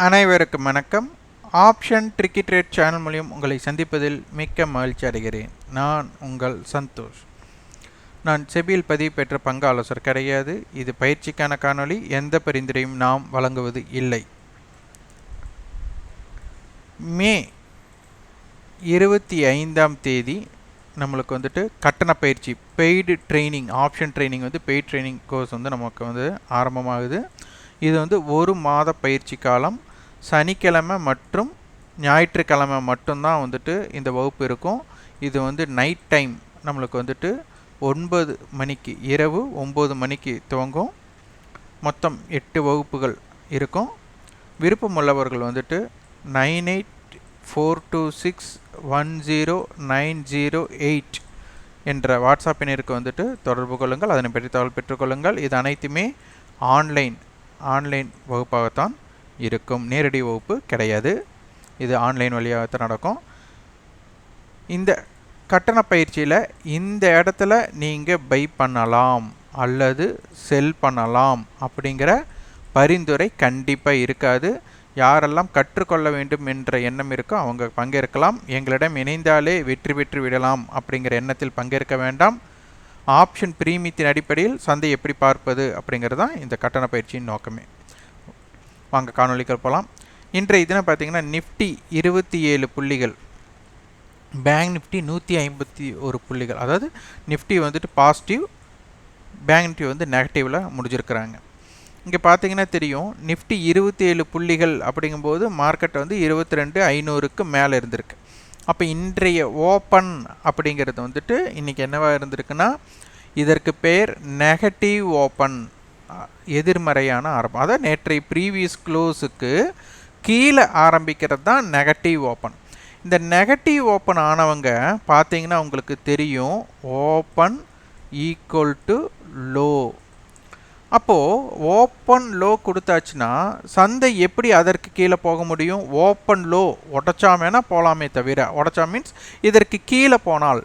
அனைவருக்கும் வணக்கம். Option tricky trade channel மூலியம் உங்களை சந்திப்பதில் மிக்க மகிழ்ச்சி அடைகிறேன். நான் உங்கள் சந்தோஷ். நான் செபியில் பதிவு பெற்ற பங்கு ஆலோசகர் கிடையாது. இது பயிற்சிக்கான காணொளி. எந்த பரிந்துரையும் நாம் வழங்குவது இல்லை. மே இருபத்தி ஐந்தாம் தேதி நம்மளுக்கு வந்துட்டு கட்டண பயிற்சி பெய்டு ட்ரைனிங் ஆப்ஷன் ட்ரைனிங் வந்து பெய்ட் ட்ரைனிங் கோர்ஸ் வந்து நமக்கு வந்து ஆரம்பமாகுது. இது வந்து ஒரு மாத பயிற்சி காலம். சனிக்கிழமை மற்றும் ஞாயிற்றுக்கிழமை மட்டும்தான் வந்துட்டு இந்த வகுப்பு இருக்கும். இது வந்து நைட் டைம் நம்மளுக்கு வந்துட்டு ஒன்பது மணிக்கு இரவு ஒம்பது மணிக்கு துவங்கும். மொத்தம் எட்டு வகுப்புகள் இருக்கும். விருப்பம் உள்ளவர்கள் வந்துட்டு nine eight four two six one zero nine zero eight என்ற வாட்ஸ்அப் எண்ணிற்கு வந்துட்டு தொடர்பு கொள்ளுங்கள். அதனை பற்றி தகவல் பெற்றுக்கொள்ளுங்கள் இது அனைத்துமே ஆன்லைன் ஆன்லைன் வகுப்பாகத்தான். இருக்கும். நேரடி வகுப்பு கிடையாது. இது ஆன்லைன் வழியாக தான் நடக்கும். இந்த கட்டண பயிற்சியில் இந்த இடத்துல நீங்கள் பை பண்ணலாம் அல்லது செல் பண்ணலாம் அப்படிங்கிற பரிந்துரை கண்டிப்பாக இருக்காது. யாரெல்லாம் கற்றுக்கொள்ள வேண்டும் என்ற எண்ணம் இருக்கோ அவங்க பங்கேற்கலாம். எங்களிடம் இணைந்தாலே வெற்றி பெற்று விடலாம் அப்படிங்கிற எண்ணத்தில் பங்கேற்க வேண்டாம். ஆப்ஷன் பிரீமியத்தின் அடிப்படையில் சந்தை எப்படி பார்ப்பது அப்படிங்கிறது தான் இந்த கட்டண பயிற்சியின் நோக்கமே. வாங்க காணொலிக்கு போகலாம். இன்றைய தினம் பார்த்தீங்கன்னா நிஃப்டி இருபத்தி ஏழு புள்ளிகள் பேங்க் நிஃப்டி நூற்றி ஐம்பத்தி ஒரு புள்ளிகள். அதாவது நிஃப்டி வந்துட்டு பாசிட்டிவ் பேங்க் நிஃப்டி வந்து நெகட்டிவில் முடிஞ்சிருக்கிறாங்க. இங்கே பார்த்தீங்கன்னா தெரியும் நிஃப்டி இருபத்தி ஏழு புள்ளிகள் அப்படிங்கும்போது மார்க்கெட் வந்து இருபத்தி ரெண்டு ஐநூறுக்கு மேலே இருந்திருக்கு. அப்போ இன்றைய ஓப்பன் அப்படிங்கிறது வந்துட்டு இன்றைக்கி என்னவாக இருந்திருக்குன்னா இதற்கு பேர் நெகட்டிவ் ஓப்பன் எதிர்மறையான ஆரம்பம். அதாவது நேற்றைய ப்ரீவியஸ் க்ளோஸுக்கு கீழே ஆரம்பிக்கிறது தான் நெகட்டிவ் ஓப்பன் இந்த நெகட்டிவ் ஓப்பன் ஆனவங்க பார்த்தீங்கன்னா உங்களுக்கு தெரியும் ஓப்பன் ஈக்குவல் டு லோ அப்போது ஓப்பன் லோ கொடுத்தாச்சுன்னா சந்தை எப்படி அதற்கு கீழே போக முடியும்? ஓப்பன் லோ உடச்சாமேனா போகலாமே தவிர உடச்சா மீன்ஸ் இதற்கு கீழே போனால்.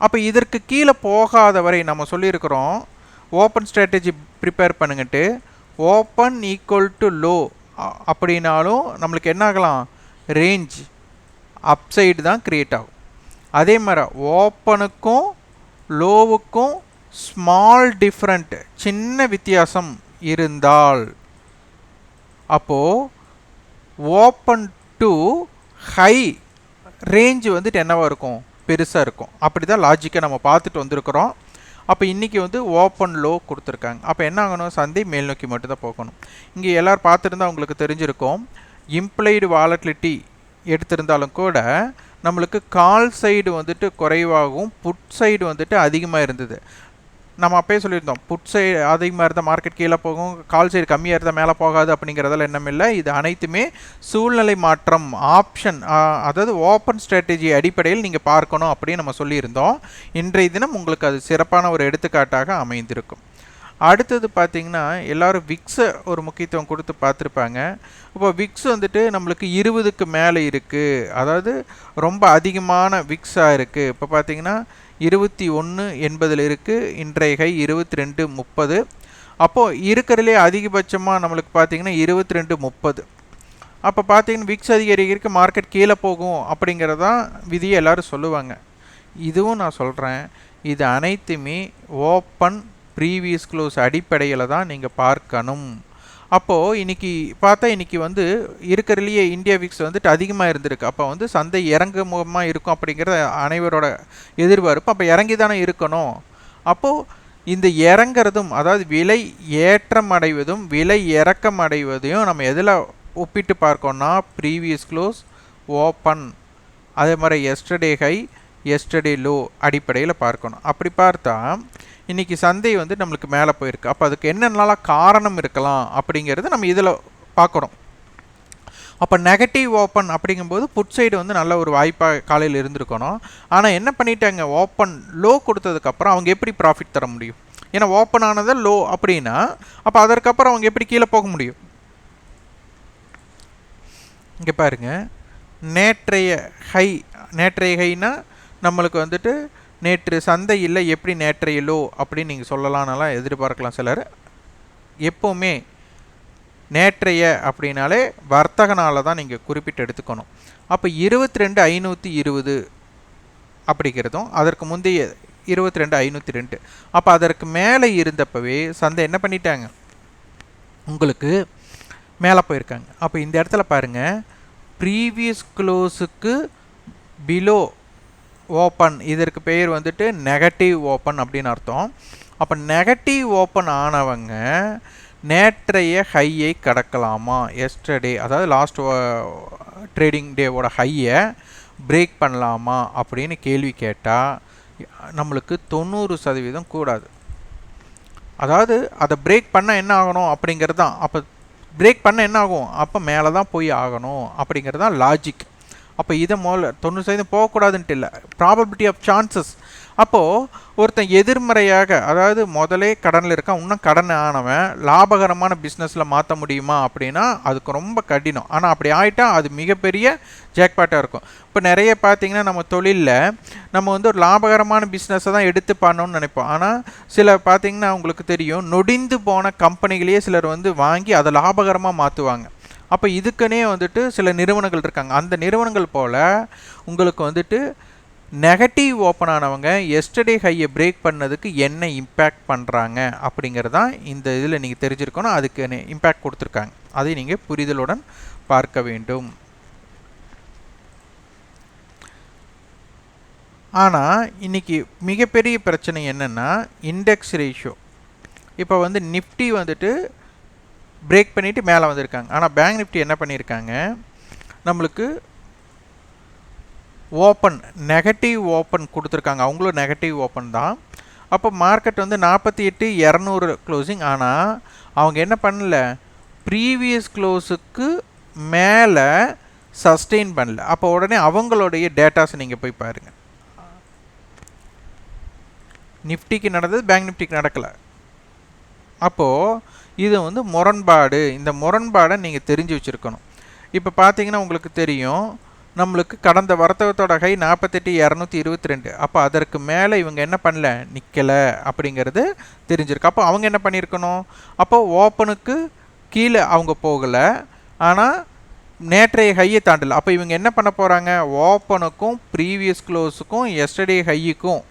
அப்போ இதற்கு கீழே போகாத வரை நம்ம சொல்லியிருக்கிறோம் ஓப்பன் ஸ்ட்ராட்டஜி ப்ரிப்பேர் பண்ணுங்கட்டு. ஓப்பன் ஈக்குவல் டு லோ அப்படின்னாலும் நம்மளுக்கு என்ன ஆகலாம்? ரேஞ்ச் அப்சைடு தான் க்ரியேட் ஆகும். அதே மாதிரி ஓப்பனுக்கும் லோவுக்கும் ஸ்மால் டிஃப்ரெண்ட் சின்ன வித்தியாசம் இருந்தால். அப்போது ஓப்பன் டு ஹை ரேஞ்சு வந்துட்டு என்னவாக இருக்கும்? பெருசாக இருக்கும். அப்படி தான் லாஜிக்கை நம்ம பார்த்துட்டு வந்திருக்கிறோம். அப்போ இன்றைக்கி வந்து ஓப்பன் லோ கொடுத்துருக்காங்க. அப்போ என்ன ஆகணும்? சந்தை மேல் நோக்கி மட்டும்தான் போகணும். இங்கே எல்லோரும் பார்த்துருந்தா உங்களுக்கு தெரிஞ்சிருக்கும். இம்ப்ளைடு வாலட்டிலிட்டி எடுத்திருந்தாலும் கூட நம்மளுக்கு கால் சைடு வந்துட்டு குறைவாகவும் புட் சைடு வந்துட்டு அதிகமாக இருந்தது. நம்ம அப்பயே சொல்லியிருந்தோம் புட் சைடு அதிகமாக இருந்தால் மார்க்கெட் கீழே போகும் கால் சைடு கம்மியாக இருந்தால் மேலே போகாது அப்படிங்கிறதெல்லாம் என்னமே இல்லை. இது அனைத்துமே சூழ்நிலை மாற்றம் ஆப்ஷன் அதாவது ஓப்பன் ஸ்ட்ராட்டஜி அடிப்படையில் நீங்கள் பார்க்கணும் அப்படின்னு நம்ம சொல்லியிருந்தோம். இன்றைய தினம் உங்களுக்கு அது சிறப்பான ஒரு எடுத்துக்காட்டாக அமைந்திருக்கும். அடுத்தது பார்த்திங்கன்னா எல்லோரும் விக்ஸை ஒரு முக்கியத்துவம் கொடுத்து பார்த்துருப்பாங்க. இப்போ விக்ஸ் வந்துட்டு நம்மளுக்கு இருபதுக்கு மேலே இருக்குது அதாவது ரொம்ப அதிகமான விக்ஸாக இருக்குது இப்போ பார்த்திங்கன்னா இருபத்தி ஒன்று எண்பதில் இருக்குது இன்றைய ஹை இருபத்தி ரெண்டு முப்பது. அப்போது இருக்கிறதுலே அதிகபட்சமாக நம்மளுக்கு பார்த்திங்கன்னா இருபத்தி ரெண்டு முப்பது. அப்போ பார்த்தீங்கன்னா விக்ஸ் அதிகரிக்கிறதுக்கு மார்க்கெட் கீழே போகும் அப்படிங்கிறதான் விதியை எல்லோரும் சொல்லுவாங்க. இதுவும் நான் சொல்கிறேன் இது அனைத்துமே ஓப்பன் ப்ரீவியஸ் க்ளோஸ் அடிப்படையில் தான் நீங்கள் பார்க்கணும். அப்போது இன்றைக்கி பார்த்தா இன்றைக்கி வந்து இருக்கிறதுலையே இந்தியா விக்ஸ் வந்துட்டு அதிகமாக இருந்திருக்கு. அப்போ வந்து சந்தை இறங்குமுகமாக இருக்கும் அப்படிங்கிறத அனைவரோட எதிர்பார்ப்பு. அப்போ இறங்கி தானே இருக்கணும். அப்போது இந்த இறங்கிறதும் அதாவது விலை ஏற்றம் அடைவதும் விலை இறக்கம் அடைவதையும் நம்ம எதில் ஒப்பிட்டு பார்க்கோன்னா ப்ரீவியஸ் க்ளோஸ் ஓப்பன் அதே மாதிரி எஸ்டர்டே ஹை எஸ்டர்டே லோ அடிப்படையில் பார்க்கணும். அப்படி பார்த்தா இன்றைக்கி சந்தை வந்து நம்மளுக்கு மேலே போயிருக்கு. அப்போ அதுக்கு என்னென்னலாம் காரணம் இருக்கலாம் அப்படிங்கிறது நம்ம இதில் பார்க்குறோம் அப்போ நெகட்டிவ் ஓப்பன் அப்படிங்கும்போது புட் சைடு வந்து நல்ல ஒரு வாய்ப்பாக காலையில் இருந்திருக்கணும். ஆனால் என்ன பண்ணிட்டாங்க? ஓப்பன் லோ கொடுத்ததுக்கப்புறம் அவங்க எப்படி ப்ராஃபிட் தர முடியும்? ஏன்னா ஓப்பன் ஆனதை லோ அப்படின்னா அப்போ அதற்கப்புறம் அவங்க எப்படி கீழே போக முடியும்? இங்கே பாருங்கள் நேற்றைய ஹை நேற்றைய ஹைனால் நம்மளுக்கு வந்துட்டு நேற்று சந்தையில் எப்படி நேற்றையிலோ அப்படின்னு நீங்கள் சொல்லலாம்னாலாம் எதிர்பார்க்கலாம் சிலர். எப்போவுமே நேற்றைய அப்படின்னாலே வர்த்தக நாளை தான் நீங்கள் குறிப்பிட்டு எடுத்துக்கணும். அப்போ இருபத்தி ரெண்டு ஐநூற்றி இருபது அப்படிங்கிறதும் அதற்கு முந்தைய இருபத்தி ரெண்டு ஐநூற்றி ரெண்டு. அப்போ அதற்கு மேலே இருந்தப்பவே சந்தை என்ன பண்ணிட்டாங்க? உங்களுக்கு மேலே போயிருக்காங்க. அப்போ இந்த இடத்துல பாருங்கள் ப்ரீவியஸ் க்ளோஸுக்கு பிலோ ஓப்பன் இதற்கு பெயர் வந்துட்டு நெகட்டிவ் ஓப்பன் அப்படின்னு அர்த்தம். அப்போ நெகட்டிவ் ஓப்பன் ஆனவங்க நேற்றைய ஹையை கடக்கலாமா? எஸ்டர்டே அதாவது லாஸ்ட் ட்ரேடிங் டேவோட ஹையை பிரேக் பண்ணலாமா? அப்படின்னு கேள்வி கேட்டால் நம்மளுக்கு தொண்ணூறு சதவீதம் கூடாது. அதாவது அதை பிரேக் பண்ண என்ன ஆகணும்? அப்படிங்கிறது தான். அப்போ பிரேக் பண்ண என்ன ஆகும்? அப்போ மேலே தான் போய் ஆகணும். அப்படிங்கிறது தான் லாஜிக் அப்போ இதை முதல்ல தொண்ணூறு சதவீதம் போகக்கூடாதுன்ட்டு இல்லை. ப்ராபபிலிட்டி ஆஃப் சான்சஸ் அப்போது ஒருத்தன் எதிர்மறையாக அதாவது முதலே கடனில் இருக்கான் இன்னும் கடன் ஆனவன் லாபகரமான பிஸ்னஸில் மாற்ற முடியுமா அப்படின்னா அதுக்கு ரொம்ப கடினம். ஆனால் அப்படி ஆகிட்டால் அது மிகப்பெரிய ஜேக்பாட்டாக இருக்கும். இப்போ நிறைய பார்த்தீங்கன்னா நம்ம தொழிலில் நம்ம வந்து ஒரு லாபகரமான பிஸ்னஸை தான் எடுத்து பண்ணணும்னு நினைப்போம். ஆனால் சில பார்த்தீங்கன்னா உங்களுக்கு தெரியும் நொடிந்து போன கம்பெனிகளையே சிலர் வந்து வாங்கி அதை லாபகரமாக மாற்றுவாங்க அப்போ இதுக்குன்னே வந்துட்டு சில நிறுவனங்கள் இருக்காங்க. அந்த நிறுவனங்கள் போல் உங்களுக்கு வந்துட்டு நெகட்டிவ் ஓப்பன் ஆனவங்க எஸ்டர்டே ஹையை பிரேக் பண்ணதுக்கு என்ன இம்பேக்ட் பண்ணுறாங்க அப்படிங்கிறது தான் இந்த இதில் நீங்கள் தெரிஞ்சிருக்கணும். அதுக்கு இம்பேக்ட் கொடுத்துருக்காங்க. அதை நீங்கள் புரிதலுடன் பார்க்க வேண்டும். ஆனால் இன்றைக்கி மிகப்பெரிய பிரச்சனை என்னென்னா இண்டெக்ஸ் ரேஷியோ இப்போ வந்து நிஃப்டி வந்துட்டு பிரேக் பண்ணிவிட்டு மேலே வந்திருக்காங்க. ஆனால் பேங்க் நிஃப்டி என்ன பண்ணியிருக்காங்க நம்மளுக்கு ஓப்பன் நெகட்டிவ் ஓப்பன் கொடுத்துருக்காங்க. அவங்களும் நெகட்டிவ் ஓப்பன் தான். அப்போ மார்க்கெட் வந்து நாற்பத்தி எட்டு இரநூறு க்ளோசிங் ஆனால் அவங்க என்ன பண்ணல? ப்ரீவியஸ் க்ளோஸுக்கு மேலே சஸ்டெயின் பண்ணல. அப்போ உடனே அவங்களுடைய டேட்டாஸை நீங்கள் போய் பாருங்கள் நிஃப்டிக்கு நடந்தது பேங்க் நிஃப்டிக்கு நடக்கலை. அப்போது இது வந்து முரண்பாடு. இந்த முரண்பாடை நீங்கள் தெரிஞ்சு வச்சுருக்கணும். இப்போ பார்த்தீங்கன்னா உங்களுக்கு தெரியும் நம்மளுக்கு கடந்த வர்த்தகத்தோட ஹை நாற்பத்தெட்டு இரநூத்தி இருபத்தி ரெண்டு அப்போ அதற்கு மேலே இவங்க என்ன பண்ணல? நிற்கலை அப்படிங்கிறது தெரிஞ்சிருக்கு. அப்போ அவங்க என்ன பண்ணியிருக்கணும்? அப்போ ஓப்பனுக்கு கீழே அவங்க போகலை. ஆனால் நேற்றைய ஹையை தாண்டலை. அப்போ இவங்க என்ன பண்ண போகிறாங்க ஓப்பனுக்கும் ப்ரீவியஸ் க்ளோஸுக்கும் எஸ்டர்டே ஹையுக்கும்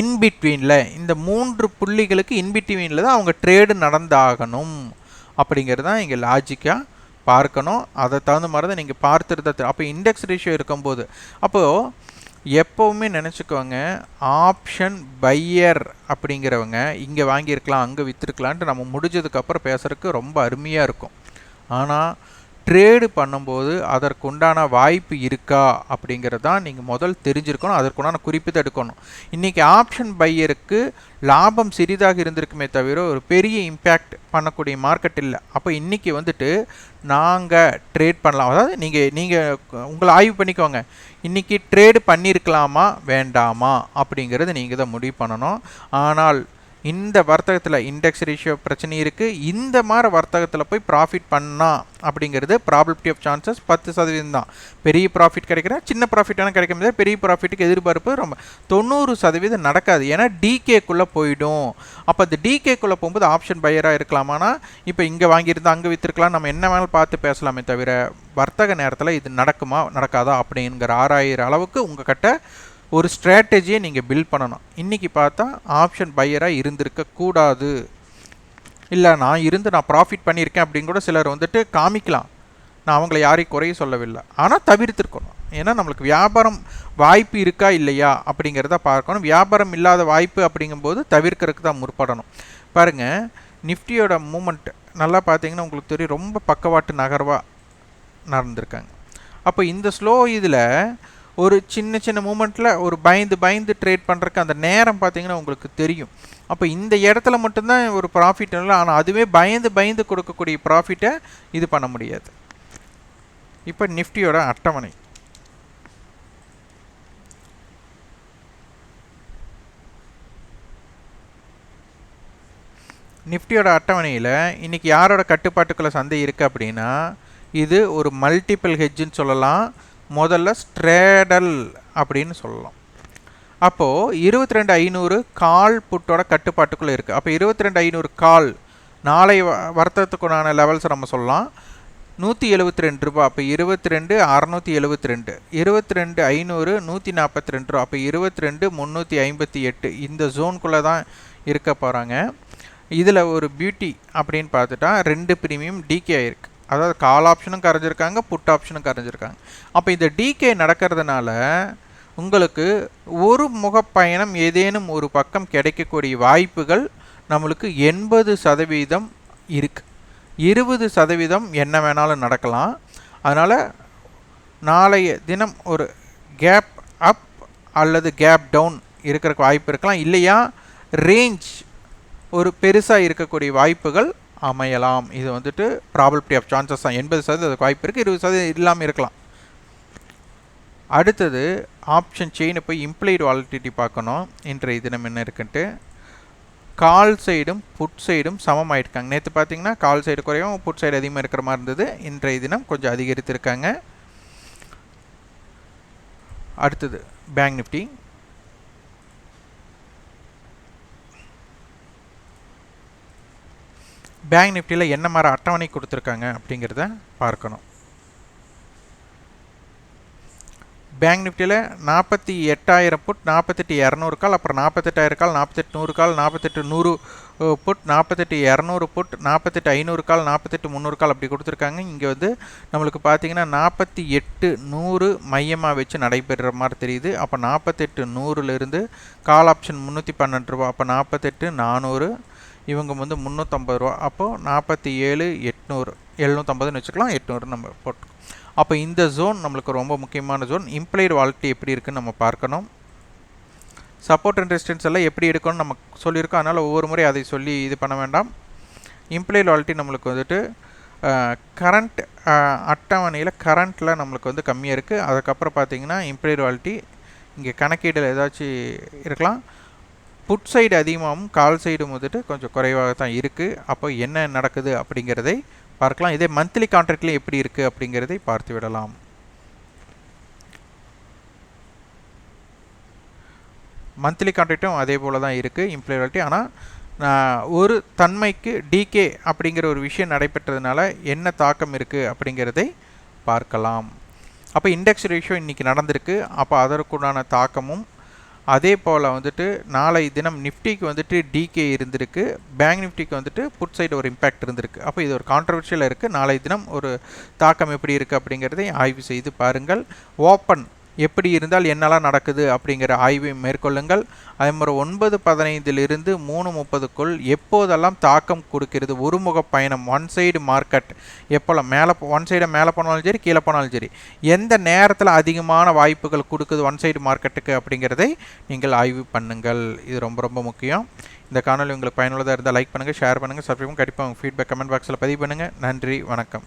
இன்பிட்வீனில் இந்த மூன்று புள்ளிகளுக்கு இன்பிட்வீனில் தான் அவங்க ட்ரேடு நடந்தாகணும். அப்படிங்கிறது தான் இங்கே லாஜிக்காக பார்க்கணும். அதை தகுந்த மாதிரி தான் நீங்கள் பார்த்துட்டு அப்போ இண்டெக்ஸ் ரேஷியோ இருக்கும்போது. அப்போது எப்போவுமே நினச்சிக்கோங்க ஆப்ஷன் பையர் அப்படிங்கிறவங்க இங்கே வாங்கியிருக்கலாம் அங்கே விற்றுருக்கலான்ட்டு நம்ம முடிஞ்சதுக்கப்புறம் பேசுகிறதுக்கு ரொம்ப அருமையாக இருக்கும். ஆனால் ட்ரேடு பண்ணும்போது அதற்குண்டான வாய்ப்பு இருக்கா அப்படிங்கிறது தான் நீங்கள் முதல் தெரிஞ்சிருக்கணும். அதற்குண்டான குறிப்பிட்டு எடுக்கணும். இன்றைக்கி ஆப்ஷன் பையருக்கு லாபம் சிறிதாக இருந்திருக்குமே தவிர ஒரு பெரிய இம்பேக்ட் பண்ணக்கூடிய மார்க்கெட் இல்லை. அப்போ இன்றைக்கி வந்துட்டு நாங்கள் ட்ரேட் பண்ணலாம். அதாவது நீங்கள் நீங்கள் உங்களை ஆய்வு பண்ணிக்கோங்க. இன்றைக்கி ட்ரேடு பண்ணியிருக்கலாமா வேண்டாமா? அப்படிங்கிறது நீங்கள் தான் முடிவு பண்ணணும். ஆனால் இந்த வர்த்தகத்தில் இண்டெக்ஸ் ரேஷியோ பிரச்சனை இருக்குது இந்த மாதிரி வர்த்தகத்தில் போய் ப்ராஃபிட் பண்ணா அப்படிங்கிறது ப்ராபிலிட்டி ஆஃப் சான்சஸ் பத்து சதவீதம் தான். பெரிய ப்ராஃபிட் கிடைக்கிற சின்ன ப்ராஃபிட்டான கிடைக்க முடியாது. பெரிய ப்ராஃபிட்டுக்கு எதிர்பார்ப்பு ரொம்ப தொண்ணூறு சதவீதம் நடக்காது. ஏன்னா டிகேக்குள்ளே போயிடும். அப்போ அந்த டிகேக்குள்ளே போகும்போது ஆப்ஷன் பையராக இருக்கலாமானா இப்போ இங்கே வாங்கியிருந்தால் அங்கே விற்றுருக்கலாம் நம்ம என்ன வேணாலும் பார்த்து பேசலாமே தவிர வர்த்தக நேரத்தில் இது நடக்குமா நடக்காதா அப்படிங்கிற ஆறாயிரம் அளவுக்கு உங்கள் கிட்ட ஒரு ஸ்ட்ராட்டஜியை நீங்கள் பில்ட் பண்ணணும். இன்றைக்கி பார்த்தா ஆப்ஷன் பையராக இருந்திருக்க கூடாது. இல்லை நான் இருந்து நான் ப்ராஃபிட் பண்ணியிருக்கேன் அப்படின்னு கூட சிலர் வந்துட்டு காமிக்கலாம். நான் அவங்கள யாரையும் குறைய சொல்லவில்லை. ஆனால் தவிர்த்திருக்கணும். ஏன்னா நம்மளுக்கு வியாபாரம் வாய்ப்பு இருக்கா இல்லையா அப்படிங்கிறத பார்க்கணும். வியாபாரம் இல்லாத வாய்ப்பு அப்படிங்கும்போது தவிர்க்கிறதுக்கு தான் முற்படணும். பாருங்கள் நிஃப்டியோட மூமெண்ட் நல்லா பார்த்தீங்கன்னா உங்களுக்கு தெரியும் ரொம்ப பக்கவாட்டு நகர்வாக நடந்திருக்காங்க. அப்போ இந்த ஸ்லோ இதில் ஒரு சின்ன சின்ன மூமெண்ட்டில் ஒரு பயந்து பயந்து ட்ரேட் பண்ணுறக்கு அந்த நேரம் பார்த்தீங்கன்னா உங்களுக்கு தெரியும். அப்போ இந்த இடத்துல மட்டும்தான் ஒரு ப்ராஃபிட் இல்லை ஆனால் அதுவே பயந்து பயந்து கொடுக்கக்கூடிய ப்ராஃபிட்டை இது பண்ண முடியாது. இப்போ நிஃப்டியோட அட்டவணை. நிஃப்டியோட அட்டவணையில் இன்றைக்கி யாரோட கட்டுப்பாட்டுக்குள்ளே சந்தை இருக்குது அப்படின்னா இது ஒரு மல்டிபிள் ஹெட்ஜுன்னு சொல்லலாம். முதல்ல ஸ்ட்ரேடல் அப்படின்னு சொல்லலாம். அப்போது இருபத்தி ரெண்டு ஐநூறு கால் புட்டோட கட்டுப்பாட்டுக்குள்ளே இருக்குது அப்போ இருபத்தி ரெண்டு ஐநூறு கால் நாளை வ- வர்த்தகத்துக்குண்டான லெவல்ஸை நம்ம சொல்லலாம். நூற்றி எழுபத்தி ரெண்டு ரூபா அப்போ இருபத்தி ரெண்டு அறநூற்றி எழுபத்தி ரெண்டு இருபத்தி ரெண்டு ஐநூறு நூற்றி நாற்பத்தி ரெண்டு ரூபா அப்போ இருபத்தி ரெண்டு முந்நூற்றி ஐம்பத்தி எட்டு இந்த ஜோனுக்குள்ளே தான் இருக்க போகிறாங்க இதில் ஒரு பியூட்டி அப்படின்னு பார்த்துட்டா ரெண்டு ப்ரீமியம் டிகே ஆயிருக்கு. அதாவது கால் ஆப்ஷனும் கரைஞ்சிருக்காங்க புட் ஆப்ஷனும் கரைஞ்சிருக்காங்க. அப்போ இந்த டிகே நடக்கிறதுனால உங்களுக்கு ஒரு முகப்பயணம் ஏதேனும் ஒரு பக்கம் கிடைக்கக்கூடிய வாய்ப்புகள் நம்மளுக்கு எண்பது சதவீதம் இருக்குது இருபது சதவீதம் என்ன வேணாலும் நடக்கலாம். அதனால் நாளைய தினம் ஒரு கேப் அப் அல்லது கேப் டவுன் இருக்கிறக்கு வாய்ப்பு இருக்கலாம். இல்லையா ரேஞ்ச் ஒரு பெருசாக இருக்கக்கூடிய வாய்ப்புகள் அமையலாம். இது வந்துட்டு ப்ராபபிலிட்டி ஆஃப் சான்சஸ் தான். எண்பது சதவீதம் வாய்ப்பு இருக்குது இருபது சதவீதம் இல்லாமல் இருக்கலாம். அடுத்தது ஆப்ஷன் செயினை போய் இம்ப்ளைடு வாலிட்டிட்டி பார்க்கணும். இன்றைய தினம் என்ன இருக்குன்ட்டு. கால் சைடும் புட் சைடும் சமமாயிருக்காங்க நேற்று பார்த்தீங்கன்னா கால் சைடு குறையும் புட் சைடு அதிகமாக இருக்கிற மாதிரி இருந்தது. இன்றைய தினம் கொஞ்சம் அதிகரித்திருக்காங்க. அடுத்தது பேங்க் நிஃப்டி பேங்க் நிஃப்டியில் என்ன மாதிரி அட்டவணை கொடுத்துருக்காங்க அப்படிங்கிறத பார்க்கணும். பேங்க் நிஃப்டியில் நாற்பத்தி எட்டாயிரம் புட் நாற்பத்தெட்டு இரநூறு கால் அப்புறம் நாற்பத்தெட்டாயிரம் கால் நாற்பத்தெட்டு நூறு கால் நாற்பத்தெட்டு நூறு புட் நாற்பத்தெட்டு இரநூறு புட் நாற்பத்தெட்டு ஐநூறு கால் நாற்பத்தெட்டு முந்நூறு கால் அப்படி கொடுத்துருக்காங்க. இங்கே வந்து நம்மளுக்கு பார்த்தீங்கன்னா நாற்பத்தி எட்டு நூறு மையமாக வச்சு நடைபெறுற மாதிரி தெரியுது. அப்போ நாற்பத்தெட்டு நூறுலேருந்து கால் ஆப்ஷன் முந்நூற்றி பன்னெண்டு ரூபா அப்போ நாற்பத்தெட்டு நானூறு இவங்க வந்து முந்நூற்றம்பது ரூபா. அப்போது நாற்பத்தி ஏழு எட்நூறு எழுநூற்றம்பதுன்னு வச்சுக்கலாம் எட்நூறு நம்ம போட்டு அப்போ இந்த ஜோன் நம்மளுக்கு ரொம்ப முக்கியமான ஜோன் இம்ப்ளைடு வாலிட்டி எப்படி இருக்குன்னு நம்ம பார்க்கணும். சப்போர்ட் அண்ட் ரெசிஸ்டன்ஸ் எல்லாம் எப்படி எடுக்கணும்னு நம்ம சொல்லியிருக்கோம். அதனால் ஒவ்வொரு முறை அதை சொல்லி இது பண்ண வேண்டாம். இம்ப்ளைடு வாலிட்டி நம்மளுக்கு வந்துட்டு கரண்ட் அட்டவணையில் கரண்ட்டில் நம்மளுக்கு வந்து கம்மியாக இருக்குது அதுக்கப்புறம் பார்த்தீங்கன்னா இம்ப்ளைடு வாலிட்டி இங்கே கணக்கீடில் ஏதாச்சும் இருக்கலாம். புட் சைடு அதிகமாகவும் கால் சைடும் வந்துட்டு கொஞ்சம் குறைவாக தான் இருக்குது அப்போ என்ன நடக்குது அப்படிங்கிறதை பார்க்கலாம். இதே மந்த்லி கான்ட்ராக்ட்லேயும் எப்படி இருக்குது அப்படிங்கிறதை பார்த்து விடலாம். மந்த்லி கான்ட்ராக்டும் அதே போல் தான் இருக்குது இம்ப்ளாயபிலிட்டி ஆனால் ஒரு தன்மைக்கு டிகே அப்படிங்கிற ஒரு விஷயம் நடைபெற்றதுனால என்ன தாக்கம் இருக்குது அப்படிங்கிறதை பார்க்கலாம். அப்போ இண்டெக்ஸ் ரேஷியோ இன்றைக்கி நடந்திருக்கு. அப்போ அதற்குண்டான தாக்கமும் அதே போல் வந்துட்டு நாளை தினம் நிஃப்டிக்கு வந்துட்டு டிகே இருந்திருக்கு. பேங்க் நிஃப்டிக்கு வந்துட்டு புட் சைடு ஒரு இம்பேக்ட் இருந்திருக்கு. அப்போ இது ஒரு கான்ட்ரவர்ஷியலாக இருக்குது நாளை தினம் ஒரு தாக்கம் எப்படி இருக்குது அப்படிங்கிறதை ஆய்வு செய்து பாருங்கள். ஓப்பன் எப்படி இருந்தால் என்னெல்லாம் நடக்குது அப்படிங்கிற ஆய்வை மேற்கொள்ளுங்கள். அதே மாதிரி ஒன்பது பதினைந்திலிருந்து மூணு முப்பதுக்குள் எப்போதெல்லாம் தாக்கம் கொடுக்கிறது? ஒருமுக பயணம் ஒன் சைடு மார்க்கெட் எப்போல்லாம் மேலே ஒன் சைடை மேலே போனாலும் சரி கீழே போனாலும் சரி. எந்த நேரத்தில் அதிகமான வாய்ப்புகள் கொடுக்குது ஒன் சைடு மார்க்கெட்டுக்கு அப்படிங்கிறதை நீங்கள் ஆய்வு பண்ணுங்கள். இது ரொம்ப ரொம்ப முக்கியம். இந்த காணொலி உங்களுக்கு பயனுள்ளதாக இருந்தால் லைக் பண்ணுங்கள் ஷேர் பண்ணுங்கள் சப்ஸ்கிரைப் கண்டிப்பாக உங்கள் ஃபீட்பேக் கமெண்ட் பாக்ஸில் பதிவு பண்ணுங்கள் நன்றி வணக்கம்.